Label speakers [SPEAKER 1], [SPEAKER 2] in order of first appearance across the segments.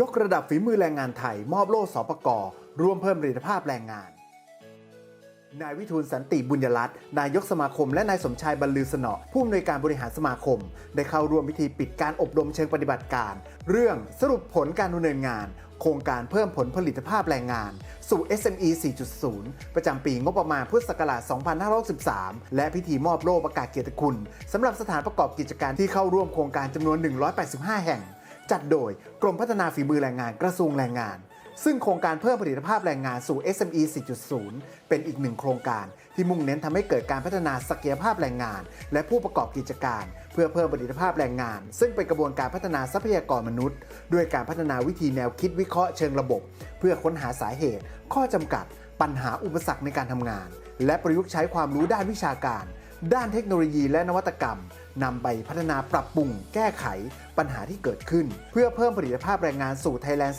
[SPEAKER 1] ยกระดับฝีมือแรงงานไทย มอบโล่สปกร่วมเพิ่มประสิทธิภาพแรงงาน นายวิทูลสันติบุญยรัตน์นายกสมาคมและนายสมชายบรรลือสนอผู้อำนวยการบริหารสมาคม ได้เข้าร่วมพิธีปิดการอบรมเชิงปฏิบัติการ เรื่องสรุปผลการดำเนินงาน โครงการเพิ่มผลผลิตภาพแรงงาน สู่ SME 4.0 ประจำปีงบประมาณพุทธศักราช 2563 และพิธีมอบโล่ประกาศเกียรติคุณสำหรับสถานประกอบกิจการที่เข้าร่วมโครงการจำนวน 185 แห่ง จัดโดยกรมพัฒนาฝีมือแรงงานกระทรวงแรงงาน ซึ่งโครงการเพิ่มผลิตภาพแรงงานสู่ SME 4.0 เป็นอีกหนึ่งโครงการที่มุ่งเน้นทำให้เกิดการพัฒนาศักยภาพแรงงาน และผู้ประกอบกิจการ เพื่อเพิ่มผลิตภาพแรงงาน ซึ่งเป็นกระบวนการพัฒนาทรัพยากรมนุษย์ ด้วยการพัฒนาวิธีแนวคิดวิเคราะห์เชิงระบบ เพื่อค้นหาสาเหตุ ข้อจำกัด ปัญหาอุปสรรคในการทำงาน และประยุกต์ใช้ความรู้ด้านวิชาการ ด้านเทคโนโลยีและนวัตกรรม นำไปพัฒนาปรับปรุงแก้ไขปัญหาที่เกิดขึ้น เพื่อเพิ่มผลิตภาพแรงงานสู่ Thailand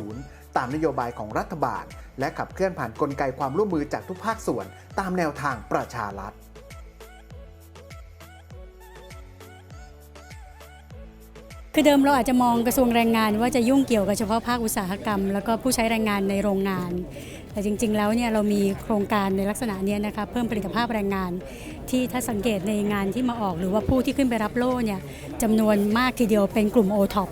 [SPEAKER 1] 4.0 ตามนโยบายของรัฐบาล และขับเคลื่อนผ่านนกลไกความร่วมมือจากทุกภาคส่วน ตามแนวทางประชารัฐ
[SPEAKER 2] คือเดิมเราอาจจะมองกระทรวงแรงงาน ว่าจะยุ่งเกี่ยวกับเฉพาะภาคอุตสาหกรรม แล้วก็ผู้ใช้แรงงานในโรงงาน แต่จริง ๆ แล้วเนี่ยเรามีโครงการในลักษณะนี้นะคะเพิ่มผลิตภาพแรงงาน ที่ถ้าสังเกตในงานที่มาออก หรือว่าผู้ที่ขึ้นไปรับโล่เนี่ยจำนวนมากทีเดียวเป็นกลุ่ม o t o p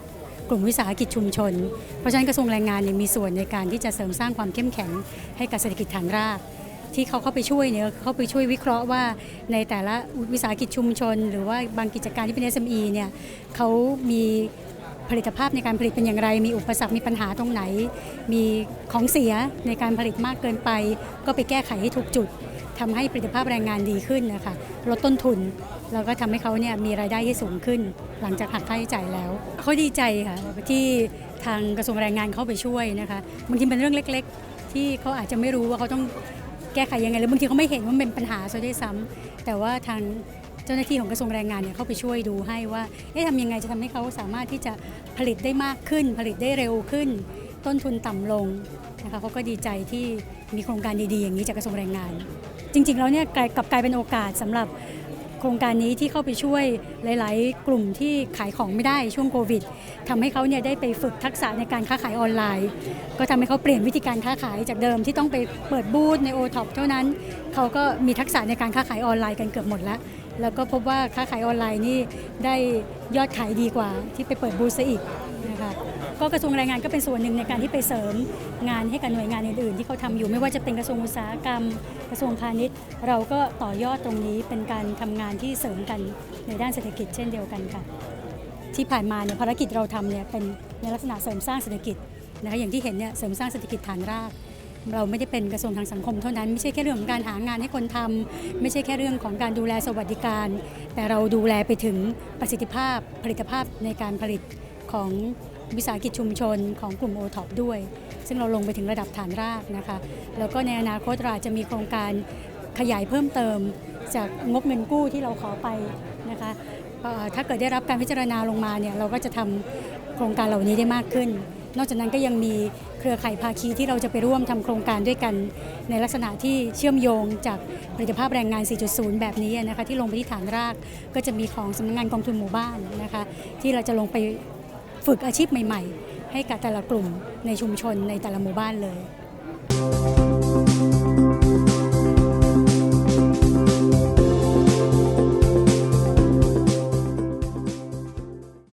[SPEAKER 2] กลุ่มวิสาหกิจชุมชน เพราะฉะนั้นกระทรวงแรงงานเนี่ยมีส่วนในการที่จะเสริมสร้างความเข้มแข็งให้กับเศรษฐกิจฐานราก ที่เขาเข้าไปช่วยเนี่ยเขาไปช่วยวิเคราะห์ว่าในแต่ละวิสาหกิจชุมชน หรือว่าบางกิจการที่เป็น SME เนี่ยเขามีผลิตภาพในการผลิตเป็นอย่างไร มีอุปสรรค มีปัญหาตรงไหน มีของเสียในการผลิตมากเกินไป ก็ไปแก้ไขให้ถูกจุดทำให้ผลิตภาพแรงงานดีขึ้นนะคะ ลดต้นทุน แล้วก็ทำให้เขาเนี่ยมีรายได้ที่สูงขึ้น หลังจากหักค่าใช้จ่ายแล้ว เขาดีใจค่ะที่ทางกระทรวงแรงงานเข้าไปช่วยนะคะ บางทีเป็นเรื่องเล็ก ๆ ที่เขาอาจจะไม่รู้ว่าเขาต้อง แก้ไขยังไงหรือบางทีเขาไม่เห็นว่ามันเป็นปัญหาซะด้วยซ้ำแต่ว่าทางเจ้าหน้าที่ของกระทรวงแรงงานเนี่ยเข้าไปช่วยดูให้ว่าเอ๊ะทำยังไงจะทำให้เขาสามารถที่จะผลิตได้มากขึ้น ผลิตได้เร็วขึ้น ต้นทุนต่ำลงนะคะเขาก็ดีใจที่มีโครงการดีๆอย่างนี้จากกระทรวงแรงงาน จริงๆแล้วเนี่ยกลายกลับกลายเป็นโอกาสสำหรับ ครงการนี้ที่เข้าไปช่วยหลาย ๆ กลุ่มที่ขายของไม่ได้ช่วงโควิดทำให้เขาเนี่ยได้ไปฝึกทักษะในการค้าขายออนไลน์ ก็ทำให้เขาเปลี่ยนวิธีการค้าขายจากเดิมที่ต้องไปเปิดบูธในโอท็อปเท่านั้น เขาก็มีทักษะในการค้าขายออนไลน์กันเกือบหมดแล้ว แล้วก็พบว่าค้าขายออนไลน์นี่ได้ยอดขายดีกว่าที่ไปเปิดบูธซะอีกนะคะ ก็กระทรวงแรงงานก็เป็นส่วนหนึ่งในการที่ไปเสริมงานให้กับหน่วยงานอื่นๆ ที่เขาทำอยู่ไม่ว่าจะเป็นกระทรวงอุตสาหกรรม กระทรวงพาณิชย์ เราก็ต่อยอดตรงนี้เป็นการทำงานที่เสริมกันในด้านเศรษฐกิจเช่นเดียวกันค่ะ ที่ผ่านมาเนี่ยภารกิจเราทำเนี่ยเป็นในลักษณะเสริมสร้างเศรษฐกิจนะคะอย่างที่เห็นเนี่ยเสริมสร้างเศรษฐกิจฐานรากเราไม่ได้เป็นกระทรวงทางสังคมเท่านั้นไม่ใช่แค่เรื่องของการหางานให้คนทำไม่ใช่แค่เรื่องของการดูแลสวัสดิการ แต่เราดูแลไปถึงประสิทธิภาพผลิตภาพในการผลิตของ วิสาหกิจชุมชนของกลุ่มโอท็อปด้วย ซึ่งเราลงไปถึงระดับฐานรากนะคะ แล้วก็ในอนาคตเราจะมีโครงการขยายเพิ่มเติม จากงบเงินกู้ที่เราขอไปนะคะถ้าเกิดได้รับการพิจารณาลงมาเนี่ยเราก็จะทำโครงการเหล่านี้ได้มากขึ้น นอกจากนั้นก็ยังมีเครือข่ายภาคีที่เราจะไปร่วมทำโครงการด้วยกัน ในลักษณะที่เชื่อมโยงจากผลิตภาพแรงงาน 4.0 แบบนี้นะคะที่ลงไปที่ฐานรากก็จะมีของสำนักงานกองทุนหมู่บ้านนะคะที่เราจะลงไป ฝึกอาชีพใหม่ ๆ ให้กับแต่ละกลุ่มในชุมชนในแต่ละหมู่บ้านเลย